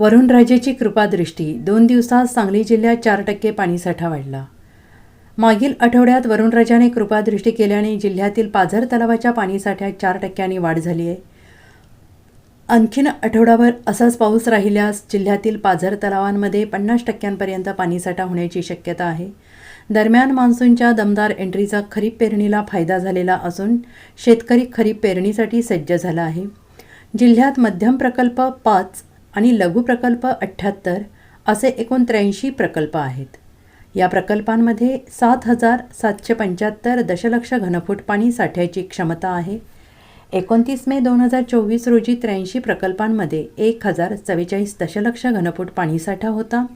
वरुणराजेची कृपादृष्टी. दोन दिवसात सांगली जिल्ह्यात चार टक्के पाणीसाठा वाढला. मागील आठवड्यात वरुणराजाने कृपादृष्टी केल्याने जिल्ह्यातील पाझर तलावाच्या पाणीसाठ्यात चार टक्क्यांनी वाढ झाली आहे. आणखीन आठवडाभर असाच पाऊस राहिल्यास जिल्ह्यातील पाझर तलावांमध्ये पन्नास टक्क्यांपर्यंत पाणीसाठा होण्याची शक्यता आहे. दरम्यान मान्सूनच्या दमदार एंट्रीचा खरीप पेरणीला फायदा झालेला असून शेतकरी खरीप पेरणीसाठी सज्ज झाला आहे. जिल्ह्यात मध्यम प्रकल्प पाच आणि लघुप्रकल्प अठ्ठ्याहत्तर असे एकूण त्र्याऐंशी प्रकल्प आहेत. या प्रकल्पांमध्ये सात हजार सातशे पंच्याहत्तर दशलक्ष घनफूट पाणी साठ्याची क्षमता आहे. एकोणतीस मे दोन हजार चोवीस रोजी त्र्याऐंशी प्रकल्पांमध्ये एक हजार चव्वेचाळीस दशलक्ष घनफूट पाणीसाठा होता.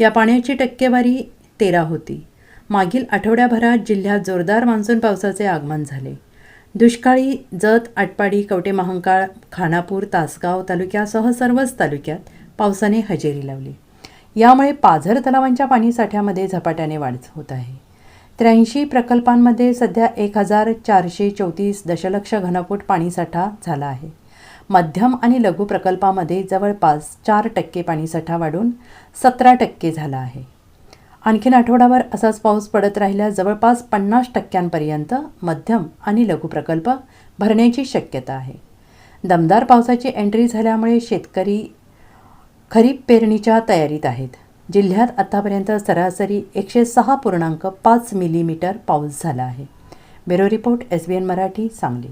या पाण्याची टक्केवारी तेरा होती. मागील आठवड्याभरात जिल्ह्यात जोरदार मान्सून पावसाचे आगमन झाले. दुष्काळी जत आटपाडी कवटे महांकाळ खानापूर तासगाव तालुक्यासह सर्वच तालुक्यात पावसाने हजेरी लावली. यामुळे पाझर तलावांच्या पाणीसाठ्यामध्ये झपाट्याने वाढ होत आहे. त्र्याऐंशी प्रकल्पांमध्ये सध्या एक हजार चारशे चौतीस दशलक्ष घनफूट पाणीसाठा झाला आहे. मध्यम आणि लघु प्रकल्पामध्ये जवळपास चार टक्के पाणीसाठा वाढून सतरा टक्के झाला आहे. आणखीन आठवडाभर असाच पाऊस पडत राहिल्यास जवळपास पन्नास टक्क्यांपर्यंत मध्यम आणि लघु प्रकल्प भरण्याची शक्यता आहे. दमदार पावसाची एंट्री झाल्यामुळे शेतकरी खरीप पेरणीच्या तयारीत आहेत. जिल्ह्यात आतापर्यंत सरासरी एकशे सहा पूर्णांक पाच मिलीमीटर पाऊस झाला आहे. Bureau report S B N Marathi Sangli.